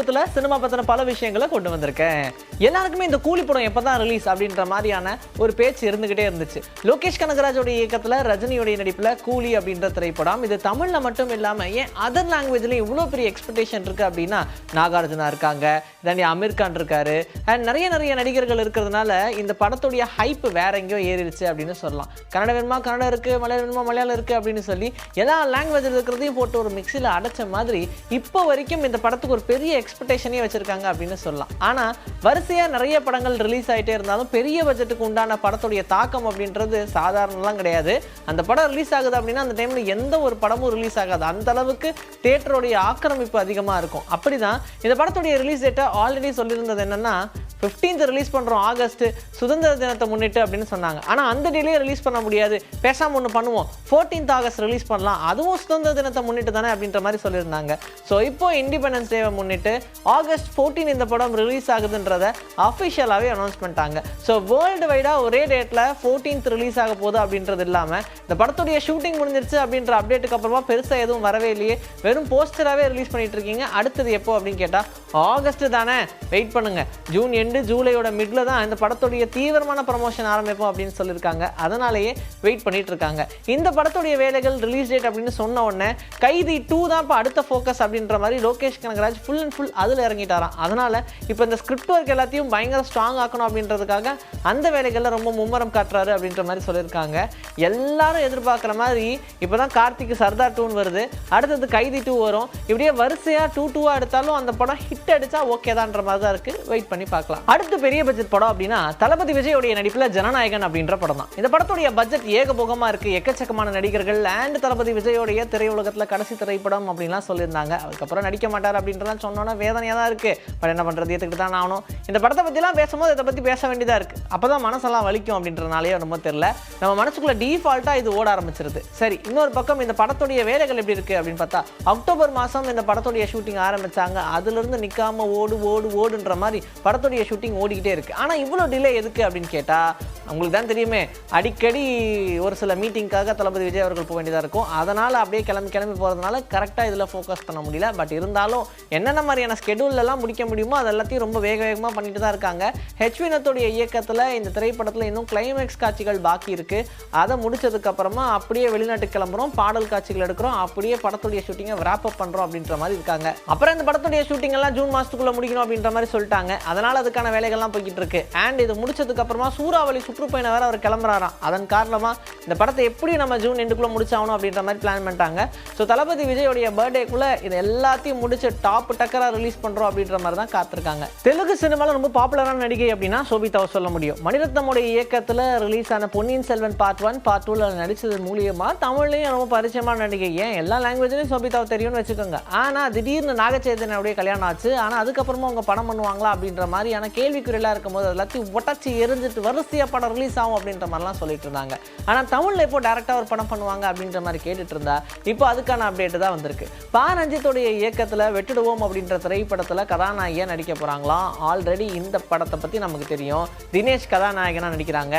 பூத்துல cinema பற்றின பல விஷயங்களை கொண்டு வந்திருக்கேன். எல்லாருக்குமே இந்த கூலி படம் எப்பதான் ரிலீஸ் அப்படின்ற மாதிரியான ஒரு பேச்சு இருந்துகிட்டே இருந்துச்சு. லோகேஷ் கனகராஜோட இயக்கத்துல ரஜினியோடைய நடிப்புல கூலி அப்படின்ற திரைப்படம் இது தமிழ்ல மட்டும் இல்லாமல் ஏன் அதர் லாங்குவேஜ்லேயும் இவ்வளவு பெரிய எக்ஸ்பெக்டேஷன் இருக்கு அப்படின்னா நாகார்ஜுனா இருக்காங்க தாண்டி அமீர் கான் இருக்காரு அண்ட் நிறைய நிறைய நடிகர்கள் இருக்கிறதுனால இந்த படத்துடைய ஹைப் வேற எங்கேயோ ஏறிடுச்சு அப்படின்னு சொல்லலாம். கன்னட வேணுமா? கன்னடம் இருக்கு. மலையாளம் வேணுமா? மலையாளம் இருக்கு அப்படின்னு சொல்லி எல்லா லாங்குவேஜில் இருக்கிறதையும் போட்டு ஒரு மிக்சியில் அடைச்ச மாதிரி இப்போ வரைக்கும் இந்த படத்துக்கு ஒரு பெரிய எக்ஸ்பெக்டேஷனே வச்சுருக்காங்க அப்படின்னு சொல்லலாம். ஆனால் வரிசையாக நிறைய படங்கள் ரிலீஸ் ஆகிட்டே இருந்தாலும் பெரிய பட்ஜெட்டுக்கு உண்டான படத்துடைய தாக்கம் அப்படின்றது சாதாரணலாம் கிடையாது. அந்த படம் ரிலீஸ் ஆகுது அப்படின்னா அந்த டைமில் எந்த ஒரு படமும் ரிலீஸ் ஆகாது. அந்த அளவுக்கு தேட்டருடைய ஆக்கிரமிப்பு அதிகமாக இருக்கும். அப்படிதான் இந்த படத்துடைய ரிலீஸ் டேட்டை ஆல்ரெடி சொல்லியிருந்தது என்னென்னா 15th ரிலீஸ் பண்ணுறோம் ஆகஸ்ட் சுதந்திர தினத்தை முன்னிட்டு அப்படின்னு சொன்னாங்க. ஆனால் அந்த டேலேயே ரிலீஸ் பண்ண முடியாது. பேசாமல் ஒன்று பண்ணுவோம். 14th ஆகஸ்ட் ரிலீஸ் பண்ணலாம். அதுவும் சுதந்திர தினத்தை முன்னிட்டு தானே அப்படின்ற மாதிரி சொல்லியிருந்தாங்க. ஸோ இப்போ இண்டிபெண்டன்ஸ் டேவை முன்னிட்டு ஆகஸ்ட் 14 இந்த படம் ரிலீஸ் ஆகுதுன்றத அஃபிஷியலாகவே அனௌன்ஸ் பண்ணிட்டாங்க. ஸோ வேர்ல்டு வைடாக ஒரே டேட்டில் 14th ரிலீஸ் ஆக போகுது அப்படின்றது இல்லாமல் இந்த படத்துடைய ஷூட்டிங் முடிஞ்சிருச்சு அப்படின்ற அப்டேட்டுக்கு அப்புறமா பெருசாக எதுவும் வரவே இல்லையே. வெறும் போஸ்டராகவே ரிலீஸ் பண்ணிட்டு இருக்கீங்க. அடுத்தது எப்போ அப்படின்னு கேட்டால் ஆகஸ்ட் தானே. வெயிட் பண்ணுங்க. ஜூன் எண்டு ஜூலையோட மிடில் தான் இந்த படத்துடைய தீவிரமான ப்ரமோஷன் ஆரம்பிப்போம் அப்படின்னு சொல்லியிருக்காங்க. அதனாலேயே வெயிட் பண்ணிட்டு இருக்காங்க இந்த படத்துடைய வேலைகள் ரிலீஸ் டேட் அப்படின்னு சொன்ன உடனே கைதி டூ தான் இப்போ அடுத்த ஃபோக்கஸ் அப்படின்ற மாதிரி Lokesh Kanagaraj full and full அதில் இறங்கிட்டாராம். அதனால் இப்போ இந்த ஸ்கிரிப்ட் ஒர்க் எல்லாத்தையும் பயங்கர ஸ்ட்ராங் ஆக்கணும் அப்படின்றதுக்காக அந்த வேலைகளில் ரொம்ப மும்முரம் காட்டுறாரு அப்படின்ற மாதிரி சொல்லியிருக்காங்க. எல்லாரும் எதிர்பார்க்குற மாதிரி இப்போ தான் கார்த்திக் சர்தார் டூன்னு வருது. அடுத்தது கைதி டூ வரும். இப்படியே வரிசையாக டூ டூவாக எடுத்தாலும் அந்த படம் ஹிட் அடித்தா ஓகே தான்ற மாதிரி தான் இருக்குது வெயிட் பண்ணி பார்க்கலாம். அடுத்து பெரிய பட்ஜெட் படம் அப்படின்னா தளபதி விஜயோடைய நடிப்பில் ஜனநாயகன் அப்படின்ற படம் தான் இந்த படத்துடைய பட்ஜெட் ஏகபோகமாக இருக்குது எக்கச்சக்கமான நடிகர்கள் அண்ட் தளபதி விஜயோடைய திரையுலகத்தில் கடைசி திரைப்படம் அப்படின்லாம் சொல்லியிருந்தாங்க. அதுக்கப்புறம் நடிக்க மாட்டார் அப்படின்றலாம் சொன்னோன்னா வேதனையாக தான் இருக்குது பட் என்ன பண்ணுறது ஏற்றுக்கிட்டு தான் ஆகணும். இந்த படத்தை பற்றிலாம் பேசும்போது இதை பற்றி பேச வேண்டியதாக இருக்குது அப்போ தான் மனசெல்லாம் வலிக்கும் அப்படின்றனாலே ரொம்ப தெரில நம்ம மனசுக்குள்ளே டீஃபால்ட்டாக இது ஓட ஆரம்பிச்சிருது. சரி இன்னொரு பக்கம் இந்த படத்துடைய வேலைகள் எப்படி இருக்குது அப்படின்னு பார்த்தா அக்டோபர் மாதம் இந்த படத்துடைய ஷூட்டிங் ஆரம்பிச்சாங்க. அதுலேருந்து நிற்காம ஓடு ஓடு ஓடுன்ற மாதிரி படத்துடைய ஷூட்டிங் ஓடிக்கிட்டே இருக்குது ஆனால் இவ்வளோ டிலே எதுக்கு அப்படின்னு கேட்டால் உங்களுக்கு தான் தெரியுமே அடிக்கடி ஒரு சில மீட்டிங்க்காக தளபதி விஜய் அவர்கள் போக வேண்டியதாக இருக்கும். அதனால் அப்படியே கிளம்பி கிளம்பி போகிறதுனால கரெக்டாக இதில் ஃபோக்கஸ் பண்ண முடியல. பட் இருந்தாலும் என்னென்ன மாதிரியான ஸ்கெடியூல்லாம் முடிக்க முடியுமோ அது எல்லாத்தையும் ரொம்ப வேக வேகமாக பண்ணிட்டு தான் இருக்காங்க. ஹெச்வினத்துடைய இயக்கத்தில் இந்த திரைப்படத்தில் இன்னும் கிளைமேக்ஸ் காட்சிகள் பாக்கி இருக்குது அதை முடிச்சதுக்கப்புறமா அப்படியே வெளிநாட்டுக்கு கிளம்புறோம் பாடல் காட்சிகள் எடுக்கிறோம் அப்படியே படத்துடைய ஷூட்டிங்கை wrap அப் பண்ணுறோம் அப்படின்ற மாதிரி இருக்காங்க. அப்புறம் இந்த படத்துடைய ஷூட்டிங் எல்லாம் ஜூன் மாதத்துக்குள்ளே முடிக்கணும் அப்படின்ற மாதிரி சொல்லிட்டாங்க. அதனால் அதுக்கு அதுக்கான வேலைகள்லாம் போய்கிட்டு இருக்கு அண்ட் இது முடிச்சதுக்கப்புறமா சூறாவளி சுற்றுப்பயணம் வேற அவர் கிளம்புறாராம். அதன் காரணமாக இந்த படத்தை எப்படி நம்ம ஜூன் எண்டுக்குள்ளே முடிச்சாகணும் அப்படின்ற மாதிரி பிளான் பண்ணிட்டாங்க. ஸோ தளபதி விஜயோடைய பர்த்டேக்குள்ளே இது எல்லாத்தையும் முடிச்சு டாப் டக்கராக ரிலீஸ் பண்ணுறோம் அப்படின்ற மாதிரி தான் காத்திருக்காங்க. தெலுங்கு சினிமாவில் ரொம்ப பாப்புலரான நடிகை அப்படின்னா சோபிதாவை சொல்ல முடியும். மணிரத்னமுடைய இயக்கத்தில் ரிலீஸ் ஆன Ponniyin Selvan part one part டூவில் நடித்தது மூலியமாக தமிழ்லையும் ரொம்ப பரிச்சயமான நடிகை. ஏன்? எல்லா லாங்குவேஜ்லையும் சோபிதாவை தெரியும்னு வச்சுக்கோங்க. ஆனால் திடீர்னு நாகச்சைதனுடைய கல்யாணம் ஆச்சு. ஆனால் அதுக்கப்புறமா அவங்க படம் பண்ணுவாங்களா அப்படின்ற மாதிரியான கேள்விக்குறியெல்லாம் இருக்கும்போது அது எல்லாத்தையும் ஒட்டச்சி எரிஞ்சிட்டு வரிசையாக படம் ரிலீஸ் ஆகும் அப்படின்ற மாதிரிலாம் சொல்லிட்டு இருந்தாங்க. ஆனால் தமிழில் இப்போ டேரெக்டாக ஒரு படம் பண்ணுவாங்க அப்படின்ற மாதிரி கேட்டுட்டு இருந்தா இப்போ அதுக்கான அப்டேட் தான் வந்திருக்கு. பா ரஞ்சித்துடைய இயக்கத்தில் வெட்டுடுவோம் அப்படின்ற திரைப்படத்தில் கதாநாயகியாக நடிக்க போகிறாங்களாம் ஆல்ரெடி இந்த படத்தை பற்றி நமக்கு தெரியும். தினேஷ் கதாநாயகனாக நடிக்கிறாங்க.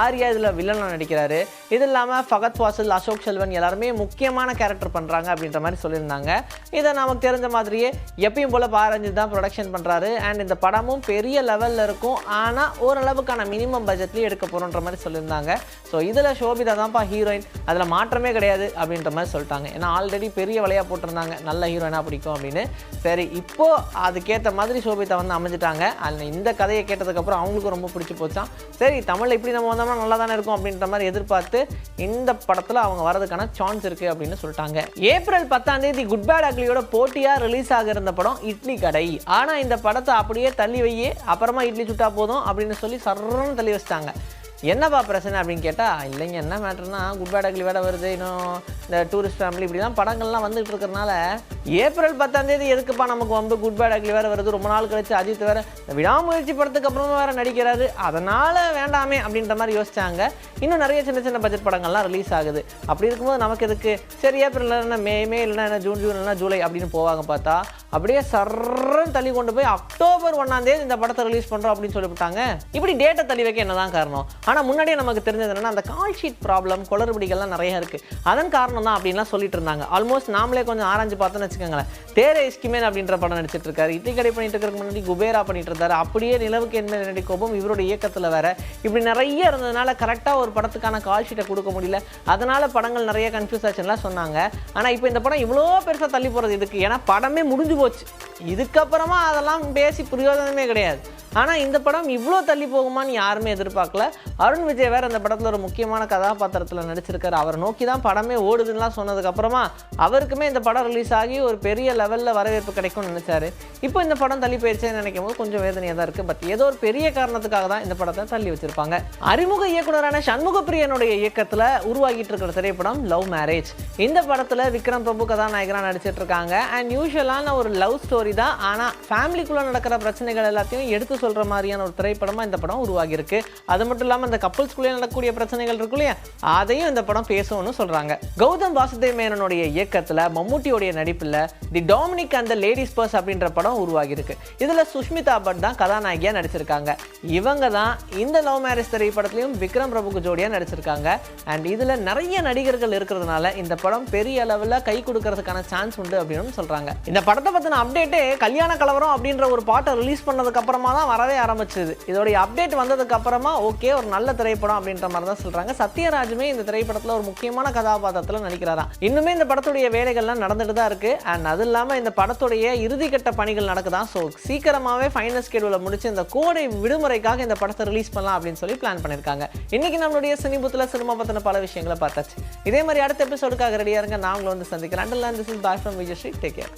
ஆர்யா இதில் வில்லனாக நடிக்கிறாரு. இது இல்லாமல் ஃபகத் வாசல் அசோக் செல்வன் எல்லாருமே முக்கியமான கேரக்டர் பண்ணுறாங்க அப்படின்ற மாதிரி சொல்லியிருந்தாங்க. இதை நமக்கு தெரிஞ்ச மாதிரியே எப்பயும் போல் பாரஞ்சித் தான் ப்ரொடக்ஷன் பண்ணுறாரு அண்ட் இந்த படமும் பேர் பெரிய லெவலில் இருக்கும். ஆனால் ஓரளவுக்கான மினிமம் பட்ஜெட்லேயும் எடுக்க போகிறோன்ற மாதிரி சொல்லியிருந்தாங்க. ஸோ இதில் ஷோபிதா தான்ப்பா ஹீரோயின் அதில் மாற்றமே கிடையாது அப்படின்ற மாதிரி சொல்லிட்டாங்க. ஏன்னா ஆல்ரெடி பெரிய வலையாக போட்டிருந்தாங்க. நல்ல ஹீரோயினாக பிடிக்கும் அப்படின்னு. சரி இப்போ அதுக்கேற்ற மாதிரி ஷோபிதா வந்து அமைஞ்சிட்டாங்க. அதில் இந்த கதையை கேட்டதுக்கப்புறம் அவங்களுக்கும் ரொம்ப பிடிச்சி போச்சான் சரி தமிழில் இப்படி நம்ம வந்தோம்னா நல்லா தானே இருக்கும் அப்படின்ற மாதிரி எதிர்பார்த்து இந்த படத்தில் அவங்க வரதுக்கான சான்ஸ் இருக்குது அப்படின்னு சொல்லிட்டாங்க. ஏப்ரல் பத்தாம் தேதி குட் பேட் அக்லியோட போட்டியாக ரிலீஸ் ஆக இருந்த படம் இட்லி கடை. ஆனால் இந்த படத்தை அப்படியே தள்ளி வையே அப்புறமா இட்லி சுட்டா போதும் அப்படின்னு சொல்லி சர்றன்னு தள்ளி வச்சிட்டாங்க. என்னப்பா பிரச்சனை அப்படின்னு கேட்டால் இல்லைங்க என்ன மேட்டர்னா குட் பேட் அக்லி வேட வருது இன்னும் இந்த டூரிஸ்ட் ஃபேமிலி இப்படி தான் படங்கள்லாம் வந்துட்டு இருக்கிறனால ஏப்ரல் பத்தாம் தேதி எதுக்குப்பா நமக்கு வந்து குட் பேட் அக்லி வேறு வருது. ரொம்ப நாள் கழிச்சு அஜித் வேற விடாமுயற்சி படத்துக்கு அப்புறமா வேற நடிக்கிறாரு. அதனால வேண்டாமே அப்படின்ற மாதிரி யோசிச்சாங்க. இன்னும் நிறைய சின்ன சின்ன பட்ஜெட் படங்கள்லாம் ரிலீஸ் ஆகுது. அப்படி இருக்கும்போது நமக்கு எதுக்கு? சரி ஏப்ரல் இல்லைன்னா மே மே இல்லைன்னா என்ன ஜூன் ஜூன் இல்லைன்னா ஜூலை அப்படின்னு போவாங்க பார்த்தா அப்படியே சர்றன்னு தள்ளி கொண்டு போய் அக்டோபர் ஒன்றாம் தேதி இந்த படத்தை ரிலீஸ் பண்ணுறோம் அப்படின்னு சொல்லிவிட்டாங்க இப்படி டேட்டை தள்ளி வைக்க என்னதான் காரணம்? ஆனால் முன்னாடியே நமக்கு தெரிஞ்சது என்னன்னா அந்த கால் ஷீட் ப்ராப்ளம் குளறுபடிகள்லாம் நிறைய இருக்குது அதன் காரணம் தான் அப்படின்லாம் சொல்லிட்டு இருந்தாங்க. ஆல்மோஸ்ட் நாமளே கொஞ்சம் ஆராய்ஞ்சு பார்த்தோன்னு வச்சுக்கோங்களேன். தேர இஸ்கிமேன் அப்படின்ற படம் நடிச்சிட்டு இருக்காரு. இட்லி கடை பண்ணிட்டு இருக்கிறதுக்கு முன்னாடி குபேரா பண்ணிட்டு இருந்தாரு. அப்படியே நிலவுக்கு என்ன நடி கோபம் இவரோட இயக்கத்தில் வேற. இப்படி நிறைய இருந்ததுனால கரெக்டாக ஒரு படத்துக்கான கால் ஷீட்டை கொடுக்க முடியல. அதனால படங்கள் நிறைய கன்ஃபியூஸ் ஆச்சுலாம் சொன்னாங்க. ஆனால் இப்போ இந்த படம் இவ்வளோ பெருசாக தள்ளி போகிறது இதுக்கு. ஏன்னா படமே முடிஞ்சு போச்சு. இதுக்கப்புறமா அதெல்லாம் பேசி பிரயோஜனமே கிடையாது. ஆனால் இந்த படம் இவ்வளோ தள்ளி போகுமான்னு யாருமே எதிர்பார்க்கல. அருண் விஜய் வேறு அந்த படத்தில் ஒரு முக்கியமான கதாபாத்திரத்தில் நடிச்சிருக்காரு. அவர் நோக்கி தான் படமே ஓடுதுன்னுலாம் சொன்னதுக்கப்புறமா அவருக்குமே இந்த படம் ரிலீஸ் ஆகி ஒரு பெரிய லெவலில் வரவேற்பு கிடைக்கும்னு நினச்சாரு. இப்போ இந்த படம் தள்ளி போயிடுச்சேன்னு நினைக்கும் போது கொஞ்சம் வேதனையாக தான் இருக்குது பட் ஏதோ ஒரு பெரிய காரணத்துக்காக தான் இந்த படத்தை தள்ளி வச்சுருப்பாங்க. அறிமுக இயக்குனரான சண்முகப்பிரியனுடைய இயக்கத்தில் உருவாகிட்டு இருக்கிற திரைப்படம் லவ் மேரேஜ் இந்த படத்தில் விக்ரம் பிரபு கதாநாயகராக நடிச்சிட்டு இருக்காங்க. அண்ட் யூஸ்வலான ஒரு லவ் ஸ்டோரி தான். ஆனால் ஃபேமிலிக்குள்ளே நடக்கிற பிரச்சனைகள் எல்லாத்தையும் எடுத்து சொல்கிற மாதிரியான ஒரு திரைப்படமாக இந்த படம் உருவாகியிருக்கு. அது மட்டும் இல்லாமல் இந்த கப்பல்ஸ்குள்ளே நடக்கக்கூடிய பிரச்சனைகள் இருக்கு இல்லையா? அதையும் இந்த படம் பேசும்னு சொல்கிறாங்க கௌதம் வாசுதேவ் மேனனுடைய இயக்கத்தில் மம்முட்டியோடைய நடிப்பில் தி டாமினிக் அந்த லேடிஸ் பர்ஸ் அப்படின்ற படம் உருவாகியிருக்கு. இதில் சுஷ்மிதா பட் தான் கதாநாயகியாக நடிச்சிருக்காங்க. இவங்க தான் இந்த லவ் மேரேஜ் திரைப்படத்திலையும் விக்ரம் பிரபுக்கு ஜோடியாக நடிச்சிருக்காங்க. அண்ட் இதில் நிறைய நடிகர்கள் இருக்கிறதுனால இந்த படம் பெரிய அளவில் கை கொடுக்கறதுக்கான சான்ஸ் உண்டு அப்படின்னு சொல்கிறாங்க இந்த படத்தை பற்றின அப்டேட்டே கல்யாண கலவரம் அப்படின்ற ஒரு பாட்டை ரிலீஸ் பண்ணதுக்கு அப்புறமா தான் வரவே ஆரம்பிச்சது. இதோடைய அப்டேட் வந்ததுக்கு அப்புறமா ஓகே ஒரு நல்ல திரைப்படம் அப்படின்ற மாதிரி தான் சொல்கிறாங்க சத்யராஜுமே இந்த திரைப்படத்தில் ஒரு முக்கியமான கதாபாத்திரத்தில் நடிக்கிறாராம். இன்னுமே இந்த படத்துடைய வேலைகள்லாம் நடந்துட்டு தான் இருக்குது அண்ட் அது இல்லாமல் இந்த படத்துடைய இறுதிக்கட்ட பணிகள் நடக்குதான். ஸோ சீக்கிரமாகவே ஃபைனல் ஸ்கெடியூலில் முடிச்சு இந்த கோடை விடுமுறைக்காக இந்த படத்தை ரிலீஸ் பண்ணலாம் அப்படின்னு சொல்லி பிளான் பண்ணியிருக்காங்க இன்னைக்கு நம்மளுடைய சினிபுத்தில் சினிமா பற்றின பல விஷயங்களை பார்த்தாச்சு. இதே மாதிரி அடுத்த எபிசோடுக்காக ரெடியாக இருங்க. நாங்களும் வந்து சந்திக்கிறேன். அண்டர்லான் this is boy from Vijay Sri take care